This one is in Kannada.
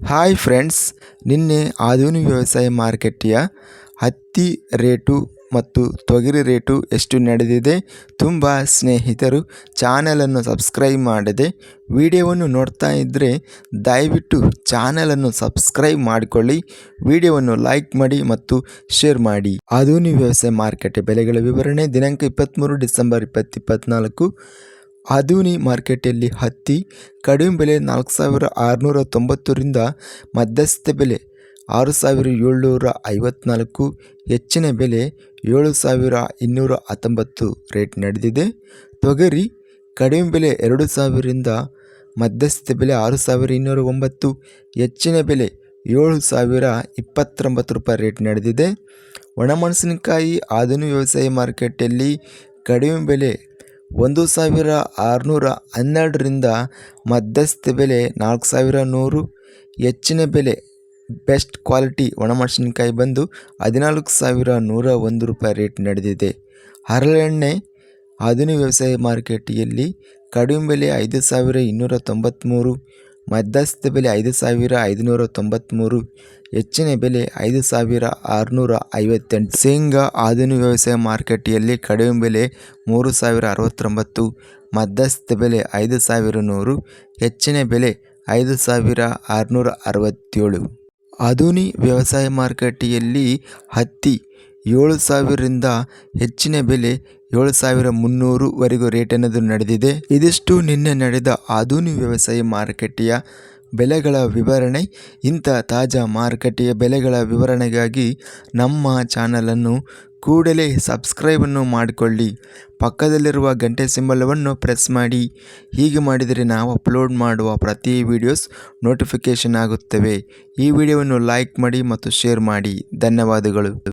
ಹಾಯ್ ಫ್ರೆಂಡ್ಸ್ ನಿನ್ನೆ ಆಧುನಿಕ ವ್ಯವಸಾಯ ಮಾರುಕಟ್ಟೆಯ ಹತ್ತಿ ರೇಟು ಮತ್ತು ತೊಗರಿ ರೇಟು ಎಷ್ಟು ನಡೆದಿದೆ ತುಂಬ ಸ್ನೇಹಿತರು ಚಾನಲನ್ನು ಸಬ್ಸ್ಕ್ರೈಬ್ ಮಾಡದೆ ವಿಡಿಯೋವನ್ನು ನೋಡ್ತಾ ಇದ್ದರೆ ದಯವಿಟ್ಟು ಚಾನಲನ್ನು ಸಬ್ಸ್ಕ್ರೈಬ್ ಮಾಡಿಕೊಳ್ಳಿ, ವಿಡಿಯೋವನ್ನು ಲೈಕ್ ಮಾಡಿ ಮತ್ತು ಶೇರ್ ಮಾಡಿ. ಆಧುನಿಕ ವ್ಯವಸಾಯ ಮಾರುಕಟ್ಟೆ ಬೆಲೆಗಳ ವಿವರಣೆ ದಿನಾಂಕ ಇಪ್ಪತ್ತ್ಮೂರು ಡಿಸೆಂಬರ್ ಇಪ್ಪತ್ತಿಪ್ಪತ್ನಾಲ್ಕು ಆಧುನಿ ಮಾರ್ಕೆಟಲ್ಲಿ ಹತ್ತಿ, ಕಡಿಮೆ ಬೆಲೆ ನಾಲ್ಕು ಸಾವಿರ ಆರುನೂರ ತೊಂಬತ್ತರಿಂದ ಮಧ್ಯಸ್ಥ ಬೆಲೆ ಆರು ಸಾವಿರ ಏಳ್ನೂರ ಐವತ್ನಾಲ್ಕು ಹೆಚ್ಚಿನ ಬೆಲೆ ಏಳು ಸಾವಿರ ಇನ್ನೂರ ಹತ್ತೊಂಬತ್ತು ರೇಟ್ ನಡೆದಿದೆ. ತೊಗರಿ, ಕಡಿಮೆ ಬೆಲೆ ಎರಡು ಸಾವಿರದಿಂದ ಮಧ್ಯಸ್ಥ ಬೆಲೆ ಆರು ಸಾವಿರ ಇನ್ನೂರ ಒಂಬತ್ತು ಹೆಚ್ಚಿನ ಬೆಲೆ ಏಳು ಸಾವಿರ ಇಪ್ಪತ್ತೊಂಬತ್ತು ರೂಪಾಯಿ ರೇಟ್ ನಡೆದಿದೆ. ಒಣಮೆಣಸಿನಕಾಯಿ, ಆಧುನಿಕ ವ್ಯವಸಾಯ ಮಾರ್ಕೆಟಲ್ಲಿ ಕಡಿಮೆ ಬೆಲೆ ಒಂದು ಸಾವಿರ ಆರುನೂರ ಹನ್ನೆರಡರಿಂದ ಮಧ್ಯಸ್ಥ ಬೆಲೆ ನಾಲ್ಕು ಸಾವಿರ ನೂರು. ಹೆಚ್ಚಿನ ಬೆಲೆ, ಬೆಸ್ಟ್ ಕ್ವಾಲಿಟಿ ಒಣಮೆಣಸಿನ್ಕಾಯಿ ಬಂದು ಹದಿನಾಲ್ಕು ಸಾವಿರ ನೂರ ಒಂದು ರೂಪಾಯಿ ರೇಟ್ ನಡೆದಿದೆ. ಹರಳೆಣ್ಣೆ ಆಧುನಿಕ ವ್ಯವಸಾಯ ಮಾರುಕಟ್ಟೆಯಲ್ಲಿ ಕಡಿಮೆ ಬೆಲೆ ಐದು ಸಾವಿರ ಇನ್ನೂರ ತೊಂಬತ್ತ್ಮೂರು ಮಧ್ಯಸ್ಥ ಬೆಲೆ ಐದು ಸಾವಿರ ಐದುನೂರ ತೊಂಬತ್ತ್ಮೂರು ಹೆಚ್ಚಿನ ಬೆಲೆ ಐದು ಸಾವಿರ ಆರುನೂರ ಐವತ್ತೆಂಟು. ಶೇಂಗಾ ಆಧುನಿಕ ವ್ಯವಸಾಯ ಮಾರುಕಟ್ಟೆಯಲ್ಲಿ ಕಡಿಮೆ ಬೆಲೆ ಮೂರು ಸಾವಿರ ಅರವತ್ತೊಂಬತ್ತು, ಮಧ್ಯಸ್ಥ ಬೆಲೆ ಐದು ಸಾವಿರ ನೂರು, ಹೆಚ್ಚಿನ ಬೆಲೆ ಐದು ಸಾವಿರ ಆರುನೂರ ಅರವತ್ತೇಳು. ಆಧುನಿಕ ವ್ಯವಸಾಯ ಮಾರುಕಟ್ಟೆಯಲ್ಲಿ ಹತ್ತಿ ಏಳು ಸಾವಿರದಿಂದ ಹೆಚ್ಚಿನ ಬೆಲೆ ಏಳು ಸಾವಿರ ಮುನ್ನೂರುವರೆಗೂ ರೇಟ್ ಅನ್ನೋದು ನಡೆದಿದೆ. ಇದಿಷ್ಟು ನಿನ್ನೆ ನಡೆದ ಆಧುನಿಕ ವ್ಯವಸಾಯ ಮಾರುಕಟ್ಟೆಯ ಬೆಲೆಗಳ ವಿವರಣೆ. ಇಂಥ ತಾಜಾ ಮಾರುಕಟ್ಟೆಯ ಬೆಲೆಗಳ ವಿವರಣೆಗಾಗಿ ನಮ್ಮ ಚಾನಲನ್ನು ಕೂಡಲೇ ಸಬ್ಸ್ಕ್ರೈಬನ್ನು ಮಾಡಿಕೊಳ್ಳಿ. ಪಕ್ಕದಲ್ಲಿರುವ ಗಂಟೆ ಸಿಂಬಲವನ್ನು ಪ್ರೆಸ್ ಮಾಡಿ. ಹೀಗೆ ಮಾಡಿದರೆ ನಾವು ಅಪ್ಲೋಡ್ ಮಾಡುವ ಪ್ರತಿ ವಿಡಿಯೋಸ್ ನೋಟಿಫಿಕೇಷನ್ ಆಗುತ್ತವೆ. ಈ ವಿಡಿಯೋವನ್ನು ಲೈಕ್ ಮಾಡಿ ಮತ್ತು ಶೇರ್ ಮಾಡಿ. ಧನ್ಯವಾದಗಳು.